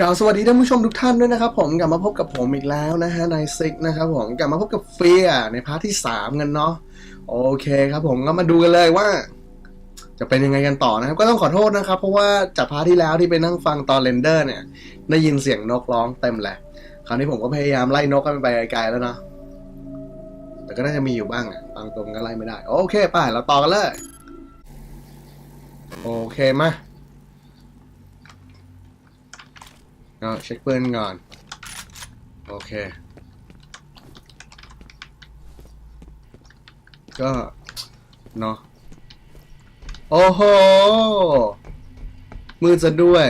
กล่าวสวัสดีท่านผู้ชมทุกท่านด้วยนะครับผมกลับมาพบกับผมอีกแล้วนะฮะนายซิกนะครับผมกลับมาพบกับเฟียในพาร์ทที่3กันเนาะโอเคครับผมก็มาดูกันเลยว่า จะเป็นยังไงกันต่อนะครับ ก็ต้องขอโทษนะครับ เพราะว่าจากพาร์ทที่แล้วที่ไปนั่งฟังตอนเรนเดอร์เนี่ยได้ยินเสียงนกร้องเต็มแหละ คราวนี้ผมก็พยายามไล่นกให้มันไปไกลๆแล้วเนาะแต่ก็น่าจะมีอยู่บ้างอะบางตัวมันก็ไล่ไม่ได้ โอเคไปเราต่อกันเลยโอเคมา ก็เช็คปืนก่อน โอเค ก็ เนาะโอ้โห มืดซะด้วย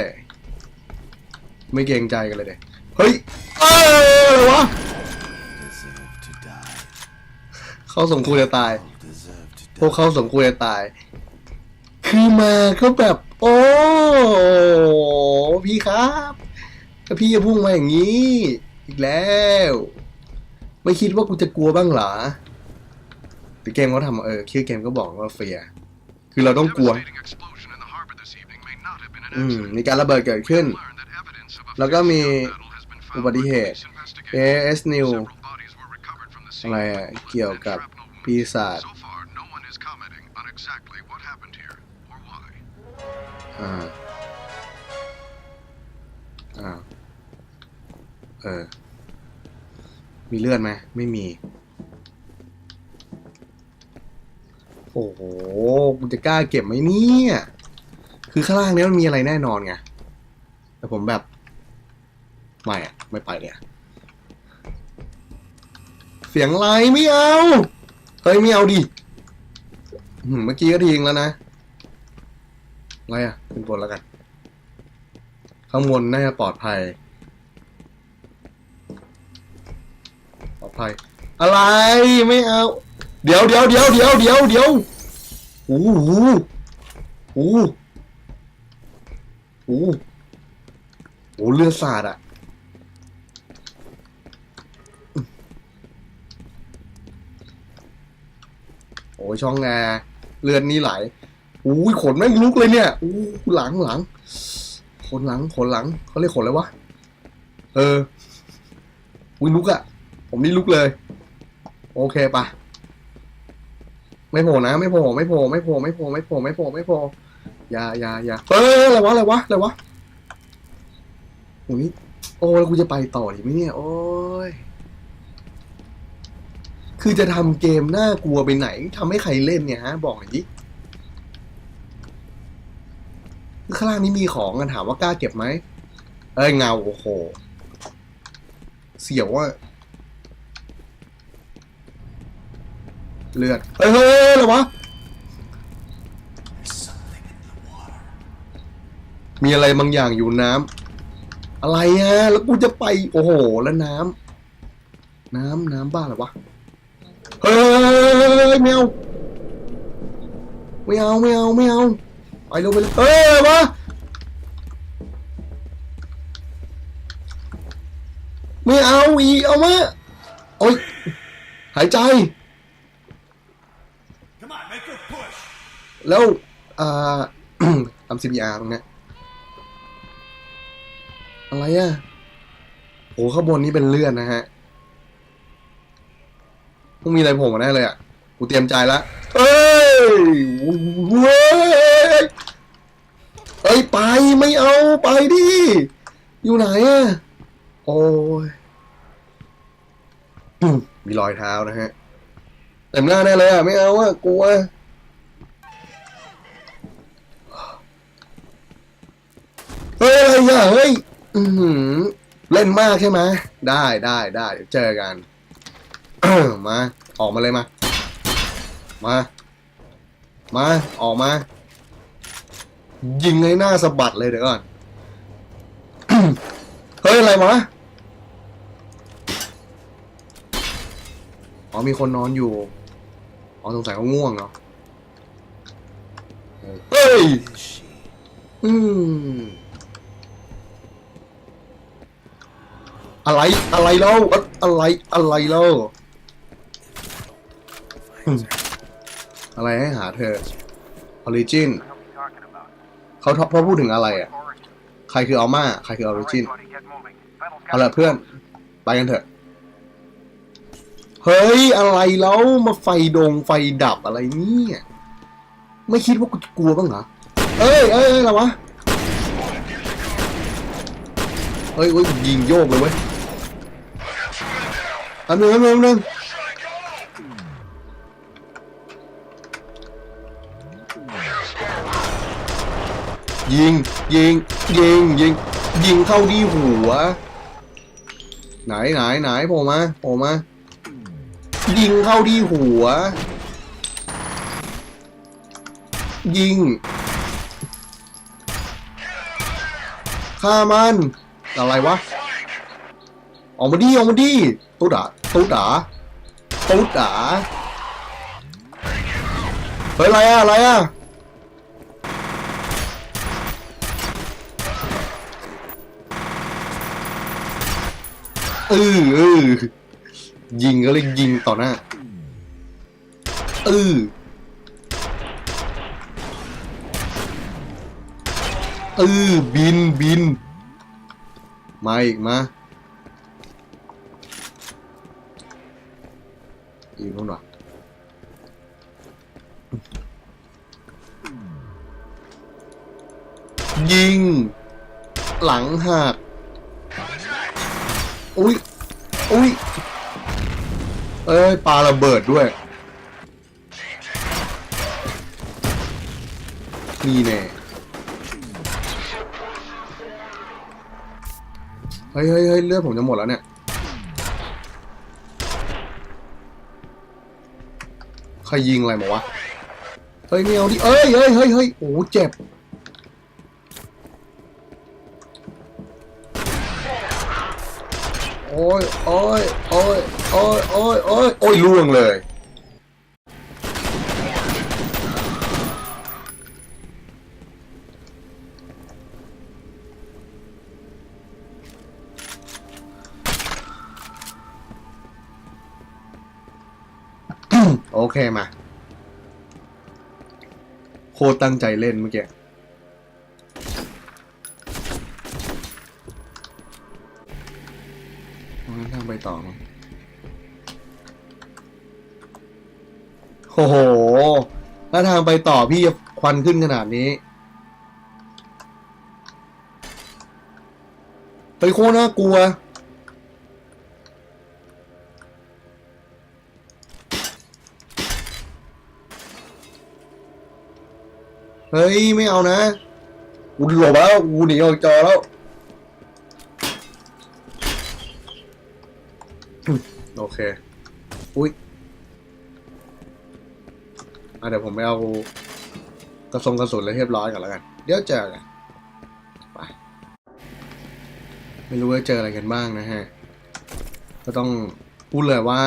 ไม่เกรงใจกันเลยเด็เฮ้ย เออะไรวะเขาสมควรจะตาย พวกเขาสมควรจะตาย คือมาเขาแบบ โอ้ พี่ครับ แพี่จะพุ่งมาอย่างนี้ อีกแล้ว ไม่คิดว่ากูจะกลัวบ้างหรอแต่เกมเขาทำเออคือเกมก็บอกว่าเฟียคือเราต้องกลัวอืมมีการระเบิดเกิดขึ้น แล้วก็มีอุบัติเหตุ AS New อะไรอะ เกี่ยวกับปีศาจอ่าอ่า เออ มีเลือดไหมไม่มี โอ้โหกูจะกล้าเก็บไหมเนี่ย คือข้างล่างนี้มันมีอะไรแน่นอนไง แต่ผมแบบ ไม่อะไม่ไปเลยอะเสียงไรไม่เอา เฮ้ยไม่เอาดิหืมเมื่อกี้ก็ทิ้งแล้วนะอะไรอะขึ้นบนแล้วกัน ข้างบนน่าจะปลอดภัย ปลอด ภัย อะไรไม่เอา เดี๋ยวเดี๋ยวเดี๋ยวเดี๋ยวเดี๋ยวเดี๋ยวโอ้โหโอ้โหโอ้โหโอ้เลือดสาดอะโอ้ช่องแอร์เลือดนี่ไหลอุ้ยขนแม่งลุกเลยเนี่ยอู้หลังหลังขนหลังขนหลังเขาเรียกขนอะไรวะเอออุ้ยลุกอะ ผมนี่ลุกเลย โอเคปะไม่โผล่นะ ไม่โผล่ไม่โผล่ไม่โผล่ไม่โผล่ไม่โผล่ไม่โผล่ไม่โผล่อย่าอย่าอย่าเอออะไรวะอะไรวะอะไรวะโอ้ยโอ้แล้วกูจะไปต่อดีไหมเนี่ยโอ้ยคือจะทำเกมน่ากลัวไปไหนทำให้ใครเล่นเนี่ยฮะ บอกหน่อยดิข้างล่างนี้มีของกันถามว่ากล้าเก็บไหมเอ้ยเงาโอ้โห เสียวว่า เลือดเฮ้ยเฮ้ยอะไรวะมีอะไรบางอย่างอยู่น้ำอะไรฮะแล้วกูจะไปโอ้โหแล้วน้ำน้ำน้ำบ้าเหรอวะเฮ้ยไม่เอาไม่เอาไม่เอาไม่เอาไปเร็วไปเร็วเฮ้ยอะไรวะไม่เอาอีเอามาโอ้ยหายใจ แล้วอ่าทำ CPR ตรงเนี้ยอะไรอะโอ้ข้างบนนี้เป็นเลื่อดนะฮะต้องมีอะไรโผล่มาแน่เลยอะ กูเตรียมใจล้วเอ้ยเว้ยเอ้ยไปไม่เอาไปดิ อยู่ไหนอะ โอ้ยมมีรอยเท้านะฮะเต็มหน้าแน่เลยอะ ไม่เอาอะกลัว เฮ้ยอะไรอะเฮ้ยอือหือเล่นมากใช่ไหมได้ได้ได้เดี๋ยวเจอกัน มาออกมาเลยมา มา มาออกมา ยิงให้หน้าสะบัดเลยเดี๋ยวก่อน เฮ้ยอะไรวะอ๋อมีคนนอนอยู่ อ๋อสงสัยเขาง่วงเนาะเฮ้ย อืม อะไรอะไรเล่าอะอะไรอะไรเล่าอะไรให้หาเธอ Origin เขาท็อปเขาพูดถึงอะไรอะ ใครคืออัลมาใครคือออริจินเอาละเพื่อน ไปกันเถอะ เฮ้ย อะไรแล้วมาไฟดงไฟดับอะไรเนี่ย ไม่คิดว่ากูจะกลัวบ้างเหรอ เอ้ยเอ้ยเอ้ยอะไรวะเฮ้ยเฮ้ยยิงโยกเลยเว้ยันหนึ่งอันหนึ่งอันหนึ่งยิง ยิง ยิง ยิง ยิงเข้าดีหัว ไหนไหนไหนโผล่มาโผล่มา ยิงเข้าที่หัว ยิงฆ่ามัน อะไรวะ ออกมาดิออกมาดิ ตุ๊ดาตุ๊ดาตุ๊ดาเฮ้ยอะไรอะอะไรอะเออเออยิงก็เลยยิงต่อหน้าเออเออบินบินมาอีกมาีนู่นว่ะยิง หลังหักอุ้ยอุ้ยเอ้ยปาระเบิดด้วยนี่แน่เฮ้ยเฮ้ยเฮ้ยเลือดผมจะหมดแล้วเนี่ย ครยิงอะไรมาวะ เฮ้ยไม่เอาดิเอ้ยเฮ้ยเฮ้ยเฮ้ยโอ้เจ็บ โอ้ยโอ้ยโอ้ยโอ้ยโอ้ยโอ้ยโอ้ยล่วงเลย เคมา โคตรตั้งใจเล่นเมื่อกี้งั้นทางไปต่อมั้งโอ้โห ถ้าทางไปต่อพี่ควันขึ้นขนาดนี้ไปโคตรน่ากลัว เฮ้ย ไม่เอานะกูหลบแล้วกูหนีออกจอแล้ว โอเค อุ้ยอะเดี๋ยวผมไปเอากระสงกระสุนเลยเรียบร้อยก่อนแล้วกัน เดี๋ยวเจอกันไปไม่รู้ว่าเจออะไรกันบ้างนะฮะ ก็ต้องพูดเลยว่า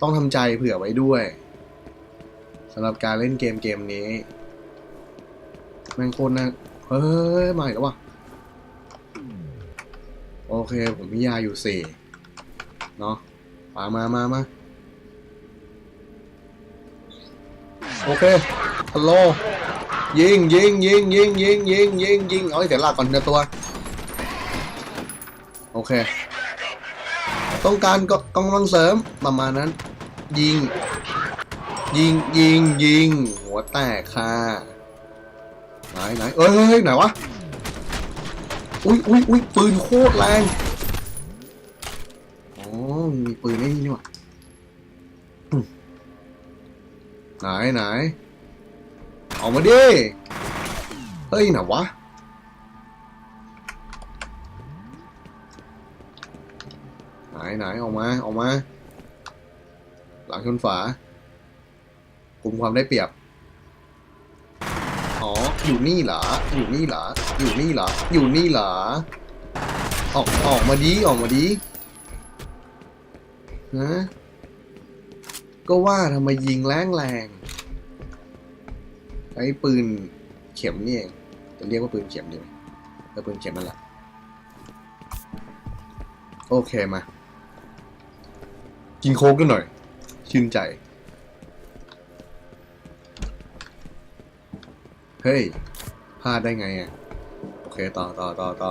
ต้องทำใจเผื่อไว้ด้วยสำหรับการเล่นเกมเกมนี้ แมงโคตรน่าเฮ้ยมาอีกแล้ววะโอเค ผมมียาอยู่สี่เนาะมามามามาโอเคฮัลโหลยิงยิงยิงยิงยิงยิงยิงยิงเอาให้เสียหลักก่อนเดียวตัว โอเค ต้องการก็กำลังเสริมประมาณนั้น ยิง ยิงยิงยิงหัวแตกค่ะ ไหนไหนเอ้ยเฮ้ยเฮ้ยไหนวะอุ้ยอุ้ยอุ้ยปืนโคตรแรงอ๋อมีปืนไอ้นี่นี่ว่าอืมไหนไหนออกมาดิเฮ้ยไหนวะไหนไหนออกมาออกมา หลังชนฝากลุ่มความได้เปรียบ อ๋อ อยู่นี่เหรอ อยู่นี่เหรอ อยู่นี่เหรอ อยู่นี่เหรอ ออก ออกมาดี ออกมาดีนะก็ว่าทำไมยิงแรงแรงไอ้ปืนเข็มนี่เองจะเรียกว่าปืนเข็มดีไหมก็ปืนเข็มนั่นแหละ โอเคมา กินโค้กกันหน่อย ชื่นใจ เฮ้ยพลาดได้ไงอะโอเคต่อต่อต่อต่อ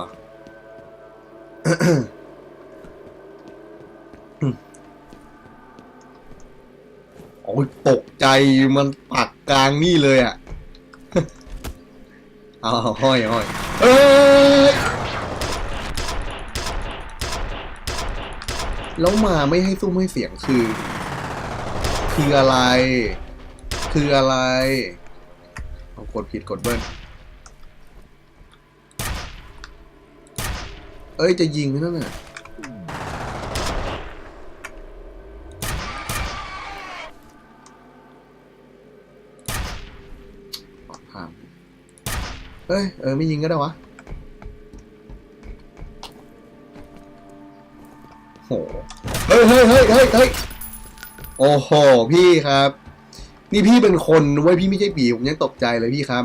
โอ้ยตกใจมันปักกลางนี่เลยอะ เอาห้อยห้อยเอ้ยแล้วมาไม่ให้ซุ้มให้เสียงคือ คืออะไร คืออะไร กดผิดกดเบิ้ลเอ้ย จะยิงนั่นน่ะขอผ่านเฮ้ย เออ ไม่ยิงก็ได้วะ โห เฮ้ยเฮ้ยเฮ้ยเฮ้ยโอ้โห พี่ครับ นี่พี่เป็นคนเว้ยพี่ไม่ใช่ผีผมยังตกใจเลยพี่ครับ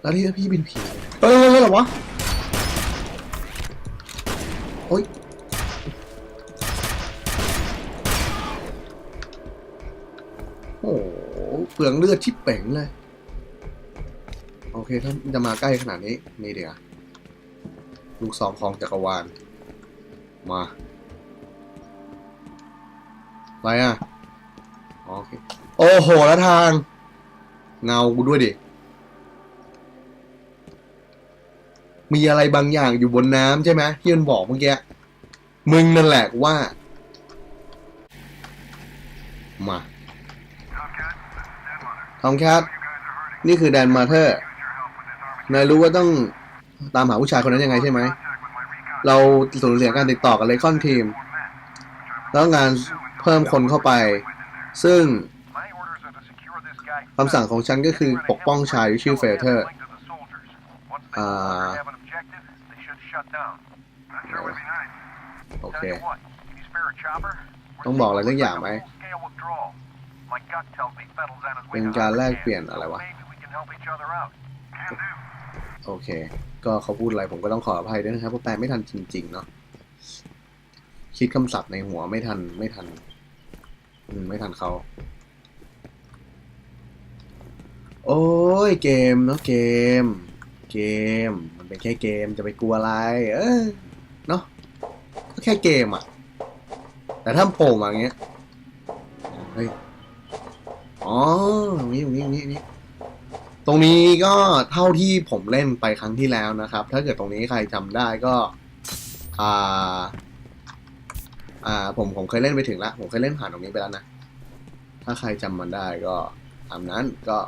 แล้วที่พี่เป็นผีเฮ้ยเฮ้ยเฮ้ยอะไรวะโอ้ยโอ้โหเปลืองเลือดชิบเป่งเลย โอเคถ้าจะมาใกล้ขนาดนี้ นี่เดี๋ยวลูกซองของจักรวาล มาอะไรอะ โอเค โอ้โหแล้วทาง เงากูด้วยดิ มีอะไรบางอย่างอยู่บนน้ำใช่ไหมที่มันบอกเมื่อกี้ มึงนั่นแหละว่า มาทอมแคทนี่คือแดนมาเธอร์ นายรู้ว่าต้องตามหาผู้ชายคนนั้นยังไงใช่ไหม เราสูญเสียการติดต่อกับเลคอนทีม แล้วงานเพิ่มคนเข้าไป ซึ่ง คำสั่งของฉันก็คือปกป้องชายที่ชื่อเฟเธอร์อ่าโอเค ต้องบอกอะไรสักอย่างไหม เป็นการแลกเปลี่ยนอะไรวะ โอเค ก็เขาพูดอะไรผมก็ต้องขออภัยด้วยนะครับเพราะแปลไม่ทันจริงๆเนาะ คิดคำศัพท์ในหัวไม่ทันไม่ทัน อืม ไม่ทันเขา โอ้ยเกมเนาะเกม เกม มันเป็นแค่เกมจะไปกลัวอะไร เออเนาะก็แค่เกมอะแต่ถ้าโผล่มาอย่างเงี้ยเฮ้ยอ๋อตรงนี้ตรงนี้ตรงนี้ตรงนี้ตรงนี้ก็เท่าที่ผมเล่นไปครั้งที่แล้วนะครับ ถ้าเกิดตรงนี้ใครจำได้ก็อ่าอ่าผมผมเคยเล่นไปถึงแล้วผมเคยเล่นผ่านตรงนี้ไปแล้วนะ ถ้าใครจำมันได้ก็ตามนั้นก็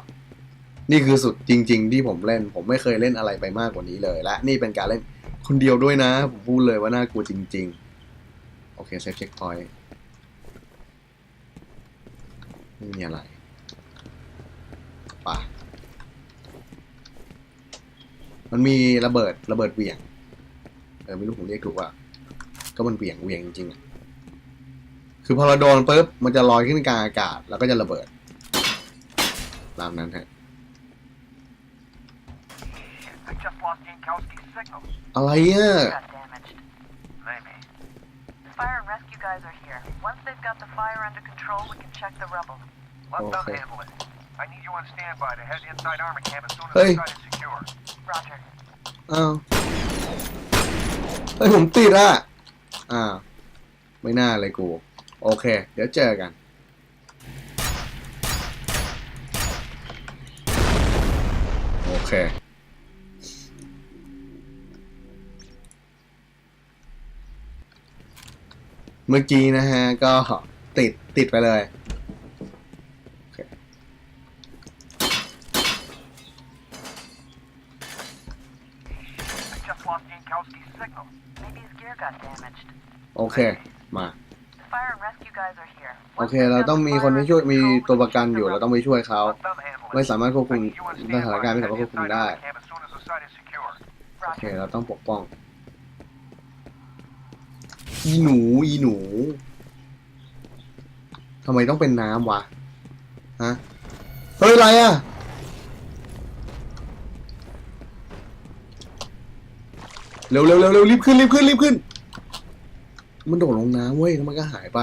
นี่คือสุดจริง ๆ ที่ผมเล่น ผมไม่เคยเล่นอะไรไปมากกว่านี้เลย และนี่เป็นการเล่นคนเดียวด้วยนะ ผมพูดเลยว่าน่ากลัวจริง ๆ โอเคเซฟเช็คพอยต์ไม่มีอะไรป่ะมันมีระเบิดระเบิดเวี่ยงเออไม่รู้ผมเรียกถูกว่า ก็มันเวี่ยงเวียงจริงๆคือพอเราโดนปุ๊บมันจะลอยขึ้นกลางอากาศ แล้วก็จะระเบิดตามนั้นฮะ อะไรอ่ะ got damaged. Maybe. The fire and rescue guys are here. Once they've got the fire under control, we can check the rubble. Let them Okay. handle it. I need you on standby to head inside armor camp as soon as Hey. the site is secure. Roger. อ้าวเฮ้ยผมติดอ่ะ อ้าว ไม่น่าเลยกู โอเค เดี๋ยวเจอกัน โอเค เมื่อกี้นะฮะ ก็ติดติดไปเลยโอเค I just lost Yankowski's signal. Maybe his gear got damaged. โอเคมา The fire and rescue guys are here. โอ Once เค they've เรา got ต้อง the มี fire คนที่ช่วย under มี control, ตัว we ประ can กัน check อยู่ the เรา rubble. ต้องไปช่วยเขา Let them handle it. ไม่สามารถควบคุ I ม need you on สถาน standby การณ์ไม่ to สามารถ head ควบคุม inside ได้ armor camp as soon as the site is secure. โอเค Roger. เราต้องปกป้อง อีหนู อีหนูทำไมต้องเป็นน้ำวะ ฮะ เฮ้ย อะไรอะ เร็วเร็วเร็วเร็วรีบขึ้น รีบขึ้น รีบขึ้น มันโดดลงน้ำเว้ยแล้วมันก็หายไป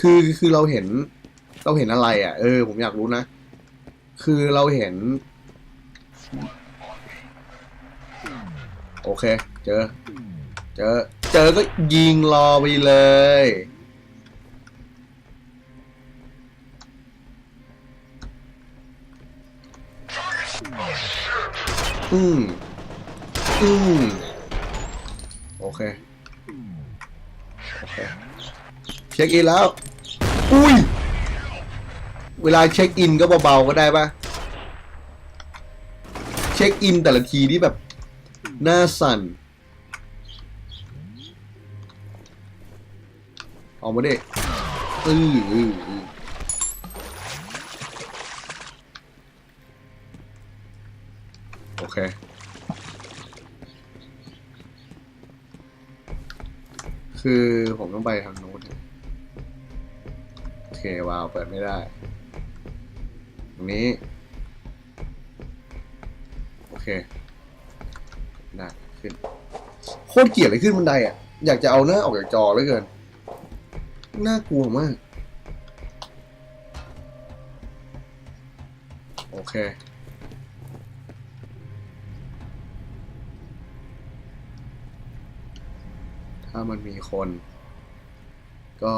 คือคือเราเห็น เราเห็นอะไร อะ เออ ผมอยากรู้นะ คือเราเห็น โอเค เจอ เจอ เจอก็ยิงรอไปเลย อืม อืม โอเค โอเค เช็คอินแล้ว อุ้ย เวลาเช็คอินก็เบาๆก็ได้ปะเช็คอินแต่ละทีนี่แบบ หน้าสั่น ออกมาดิอืออืออือโอเคคือผมต้องไปทางโน้นเนี่ยโอเควาวเปิดไม่ได้ ตรงนี้ โอเคได้ขึ้น โคตรเกลียดเลยขึ้นบันไดอะ อยากจะเอาหน้าออกจากจอเลือเกิน น่ากลัวมาก โอเค ถ้ามันมีคน ก็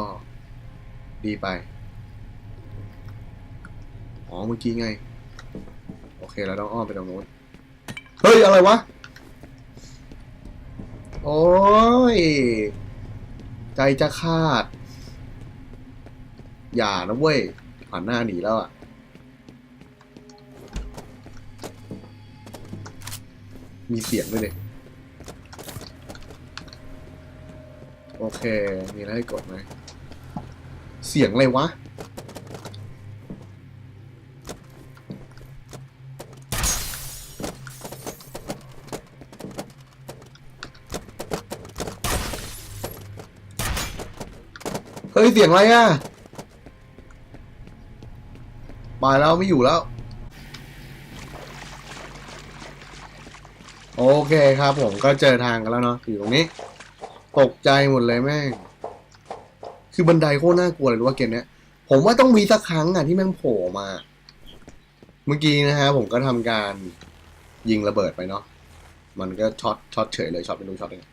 ดีไป อ๋อ เมื่อกี้ไง โอเค เราต้องอ้อมไปตรงนู้น เฮ้ย อะไรวะ โอ้ย ใจจะขาด อย่านะเว้ยผ่านหน้าหนีแล้วอะ่ะมีเสียงด้วยเลยโอเค มีอะไรให้กดไหม เสียงอะไรวะ เฮ้ย เสียงอะไรอะ ไปแล้วไม่อยู่แล้ว โอเคครับผมก็เจอทางกันแล้วเนาะอยู่ตรงนี้ ตกใจหมดเลยแม่ง คือบันไดโคตรน่ากลัวเลยรู้ว่าเกมเนี้ย ผมว่าต้องมีสักครั้งอะที่แม่งโผล่มา เมื่อกี้นะฮะผมก็ทำการยิงระเบิดไปเนาะมันก็ช็อตช็อตเฉยเลยช็อตเป็นรูช็อตเอง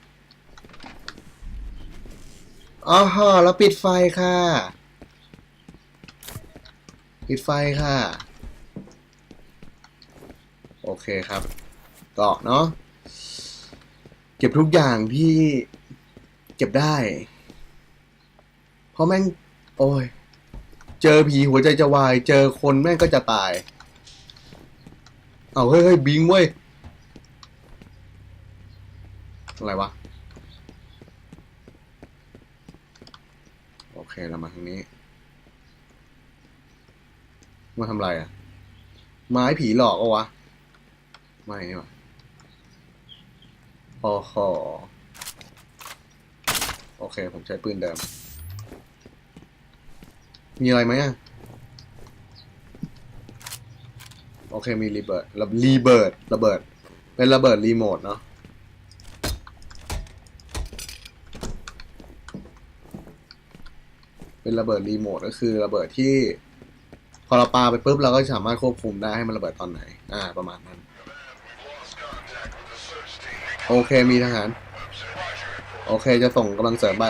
อ๋อแล้วปิดไฟค่ะ ปิดไฟค่ะ โอเคครับก็เนาะเก็บทุกอย่างที่เก็บได้ เพราะแม่ง โอ้ย เจอผีหัวใจจะวาย เจอคนแม่งก็จะตาย เอาเฮ้ยเฮ้ยบิงเว้ย อะไรวะ โอเคเรามาทางนี้ มาทำไรอะ ไม้ผีหลอกเอาวะ ไม่นี่หว่าโอ้โหโอเค ผมใช้ปืนเดิม มีอะไรไหมอะ โอเค มีรีเบิร์ดรีเบิร์ดระเบิด เป็นระเบิดรีโมทเนาะเป็นระเบิดรีโมทก็คือระเบิดที่ พอเราปาไปปุ๊บเราก็สามารถควบคุมได้ให้มันระเบิดตอนไหน อ่า ประมาณนั้น โอเคมีทหาร โอเคจะส่งกำลังเสริมไป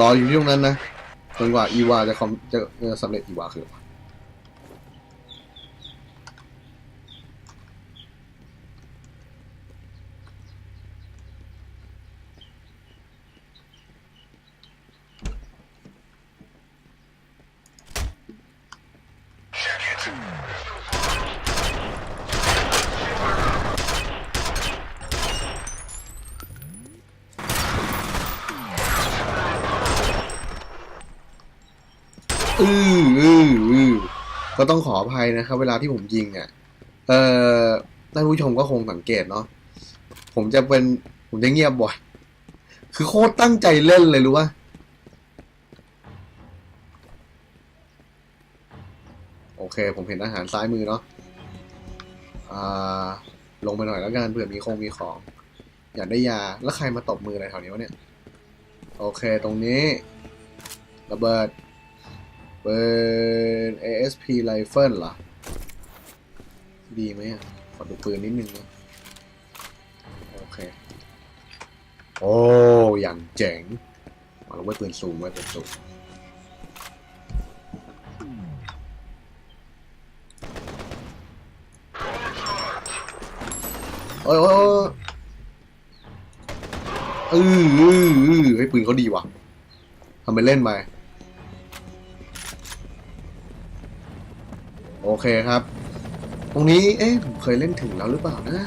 รออยู่ที่ตรงนั้นนะจนกว่าอีวาจะคอมจะสำเร็จอีวาคือออืออือก็ต้ องขออภัยนะครับ เวลาที่ผมยิงอะเอ่อท่านผู้ชมก็คงสังเกตเนาะผมจะเป็นผมจะเงียบบ่อย คือโคตรตั้งใจเล่นเลยรู้ป่ะโอเค ผมเห็นอาหารซ้ายมือเนาะอ่าลงไปหน่อยแล้วกันเผื่อมีคงมีของ อยากได้ยาแล้วใครมาตบมืออะไรแถวนี้วะเนี่ย โอเคตรงนี้ระเบิด ป็น ASP Rifle เหรอ ดีไหมอะ ขอดูปืนนิดนึงนะโอเค โอ้อย่างเจ๋งมาแล้วไว้ปืนซูมไว้ปืนซูมโอ้ยโอ้ยโอ้ยเออเออเออปืนเขาดีว่ะทำไปเล่นไป โอเคครับ ตรงนี้เอ๊ะผมเคยเล่นถึงแล้วหรือเปล่านะ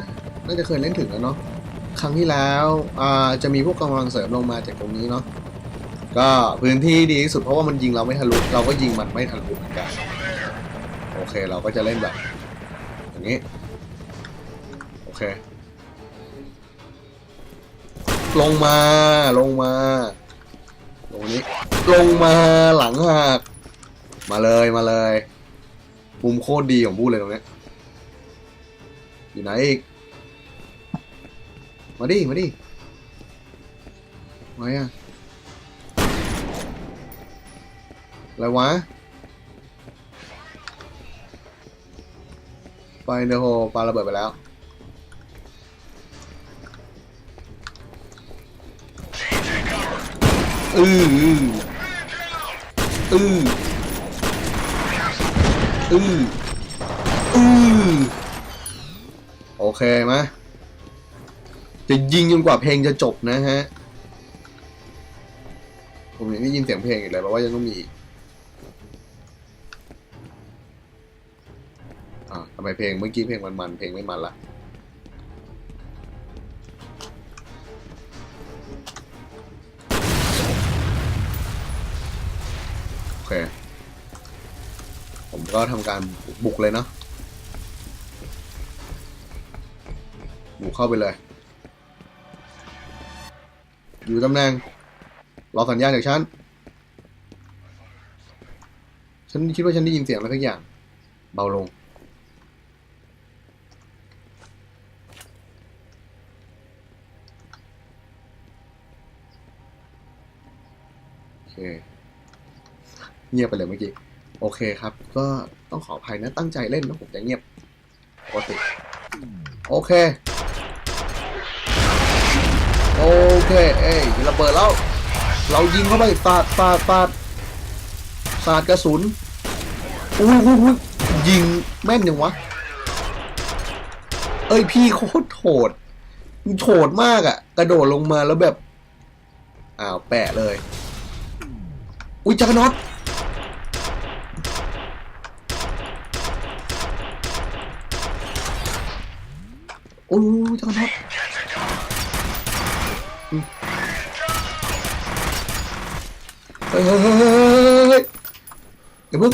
น่าจะเคยเล่นถึงแล้วเนาะครั้งที่แล้วอ่าจะมีพวกกำลังเสริมลงมาจากตรงนี้เนาะก็พื้นที่ดีที่สุดเพราะว่ามันยิงเราไม่ทะลุเราก็ยิงมันไม่ทะลุเหมือนกันโอเคเราก็จะเล่นแบบอย่างนี้โอเค ลงมาลงมาลงนี้ลงมาหลังหักมาเลยมาเลย มุมโคตรดีของพูดเลยตรงเนี้ยอยู่ไหนอีก มาดิ มาดิ มาอะอะไรวะไฟเดโฮปาระเบิดไปแล้ว อืออือ อืออือโอเคไหมจะยิงจนกว่าเพลงจะจบนะฮะ ผมยังได้ยินเสียงเพลงอีกเลยเพราะว่ายังต้องมีอีกอ่าทำไมเพลงเมื่อกี้เพลงมันๆเพลงไม่มันละ ก็ทำการบุกเลยเนาะบุกเข้าไปเลย อยู่ตำแหน่งรอสัญญาณจากฉัน ฉันคิดว่าฉันได้ยินเสียงอะไรสักอย่าง เบาลง โอเค เงียบไปเลยเมื่อกี้ โอเคครับ ก็ต้องขออภัยนะตั้งใจเล่นนะผมจะเงียบปกติโอเค โอเคเอ้ยระเบิดแล้ว เรายิงเข้าไปฟาดฟาดฟาดสาดกระสุนอุ้ยอุ้ยอุ้ยยิงแม่นยังวะ เอ้ยพี่โคตรโหดโหดมากอะ่ะ กระโดดลงมาแล้วแบบ อ้าวแปะเลย อุ้ยจักรน็อต โอ้ยจักรน็อตอืมเฮ้ยเฮ้ยเฮ้ยเฮ้ยเฮ้ยอย่าเพิ่ง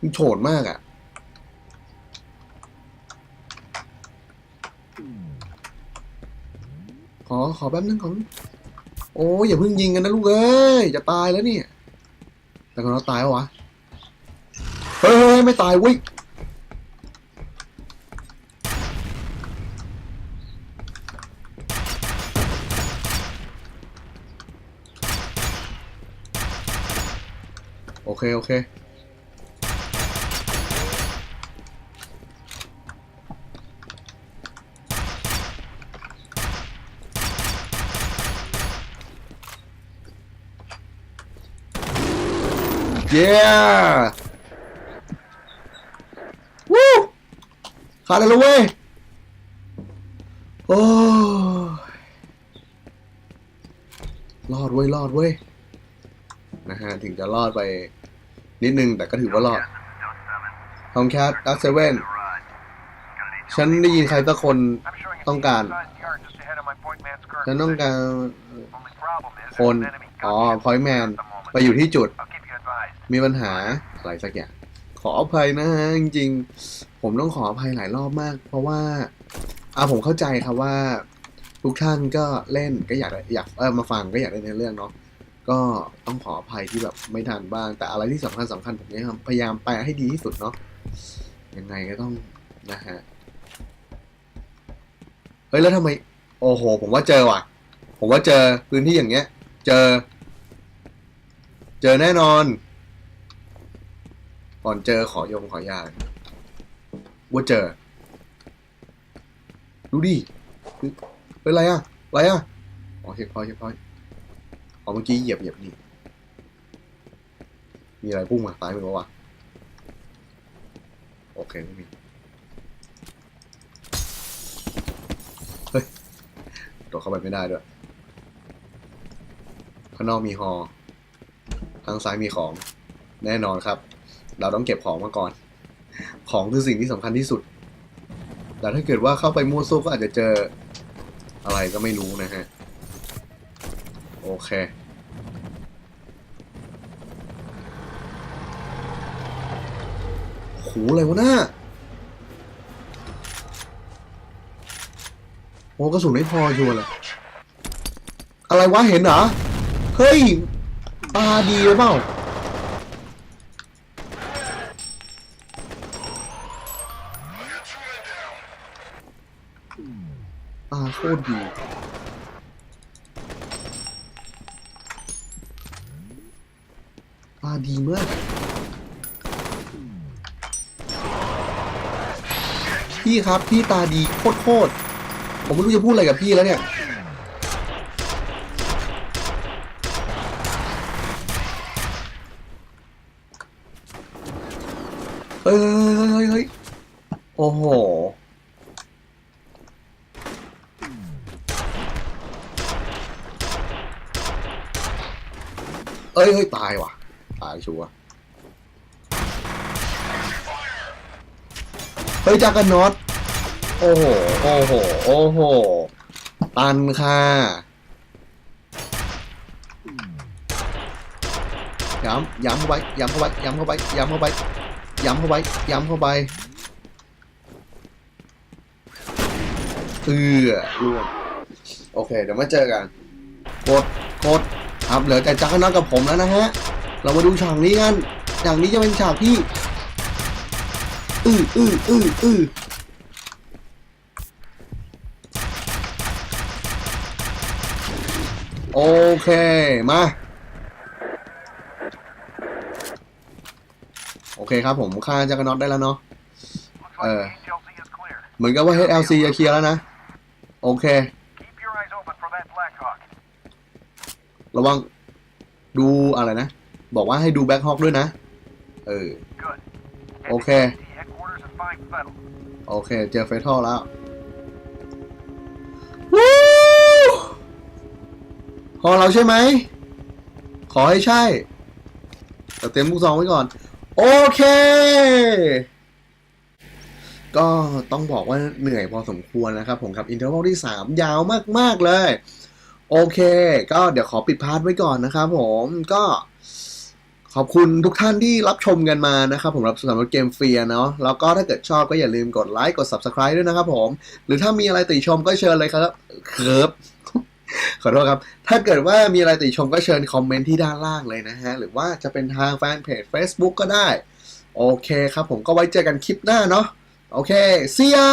มันโฉดมากอะขอขอแป๊บนึงของโอ้ยอย่าเพิ่งยิงกันนะลูกเอ้ยจะตายแล้วเนี่ย แต่ก็เราตายวะเฮ้ยไม่ตายวิโอเค โอเค yeah woo, ขาดแล้วเว้ย โอ้รอดเว้ยรอดเว้ย นะฮะ ถึงจะรอดไปนิดนึง แต่ก็ถือว่ารอดทอมแคทดักเซเว่นฉันได้ยินใครสักคนต้องการ ฉันต้องการคน อ๋อพอยแมน ไปอยู่ที่จุด มีปัญหาอะไรสักอย่าง ขออภัยนะฮะจริงๆ ผมต้องขออภัยหลายรอบมาก เพราะว่าอ่าผมเข้าใจครับว่า ทุกท่านก็เล่นก็อยากอยากเออมาฟังก็อยากได้ในเรื่องเนาะก็ต้องขออภัยที่แบบไม่ทันบ้าง แต่อะไรที่สำคัญสำคัญผมเนี่ยพยายามแปให้ดีที่สุดเนาะยังไงก็ต้องนะฮะเฮ้ยแล้วทำไม โอ้โห ผมว่าเจอว่ะ ผมว่าเจอพื้นที่อย่างเงี้ย เจอ เจอแน่นอน ก่อนเจอขอยงขอยาว่าเจอ ดูดิเป็นไรอะอะไรอะอ๋อเช็คพอยเช็คพอยอ๋อเมื่อกี้เหยียบเหยียบนี่ มีอะไรพุ่งมาซ้ายมือวะโอเคไม่มีเฮ้ยโดดเข้าไปไม่ได้ด้วย ข้างนอกมีฮอ ทางซ้ายมีของ แน่นอนครับ เราต้องเก็บของมาก่อน ของคือสิ่งที่สำคัญที่สุด แต่ถ้าเกิดว่าเข้าไปมั่วซั่วก็อาจจะเจออะไรก็ไม่รู้นะฮะ โอเค โหอะไรวะน่าโอ้กระสุนไม่พอชัวร์เลย อะไรวะเห็นเหรอ เฮ้ย ตาดีเลยเปล่า ตาโคตรดีตาดีมากพี่ครับ พี่ตาดีโคตรโคตรผมไม่รู้จะพูดอะไรกับพี่แล้วเนี่ยเฮ้ยเฮ้ยเฮ้ยเฮ้ยโอ้โห เอ้ยเฮ้ยตายว่ะ ตายชัวร์เฮ้ยจักรน็อตโอ้โห โอ้โห โอ้โห ตันค่ะย้ำย้ำเข้าไปย้ำเข้าไปย้ำเข้าไปย้ำเข้าไปย้ำเข้าไปย้ำเข้าไปเออร่วงโอเค เดี๋ยวมาเจอกัน กด กด ครับเหลือแต่จักรน็อตกับผมแล้วนะฮะ เรามาดูฉากนี้กันฉากนี้จะเป็นฉากที่อื้ออื้ออื้ออื้อโอเค มา โอเคครับผมฆ่าจักรน็อตได้แล้วเนาะ Looks like Uh. the HLZ is clear. เหมือนกับว่า HLC จะเคลียร์แล้วนะ โอเค ระวังดูอะไรนะ บอกว่าให้ดูแบ็คฮอกด้วยนะ เออ Good. Head to Okay. KT headquarters and find Fettel. โอเค เจอเฟทัลแล้ววู้พอเราใช่ไหม ขอให้ใช่ แต่เตรียมลูกซองไว้ก่อน โอเค ก็ต้องบอกว่าเหนื่อยพอสมควรนะครับผมครับ อินเทอร์วัลที่ 3 ยาวมาก ๆ เลย โอเค ก็เดี๋ยวขอปิดพาร์ทไว้ก่อนนะครับผมก็ขอบคุณทุกท่านที่รับชมกันมานะครับผมรับสำหรับเกมเฟียเนาะแล้วก็ถ้าเกิดชอบก็อย่าลืมกดไลค์กด Subscribe ด้วยนะครับผม หรือถ้ามีอะไรติชมก็เชิญเลยครับเคิร์ฟขอโทษครับ ถ้าเกิดว่ามีอะไรติชมก็เชิญคอมเมนต์ที่ด้านล่างเลยนะฮะ หรือว่าจะเป็นทางแฟนเพจ Facebook ก็ได้ โอเคครับผมก็ไว้เจอกันคลิปหน้าเนาะโอเค see ya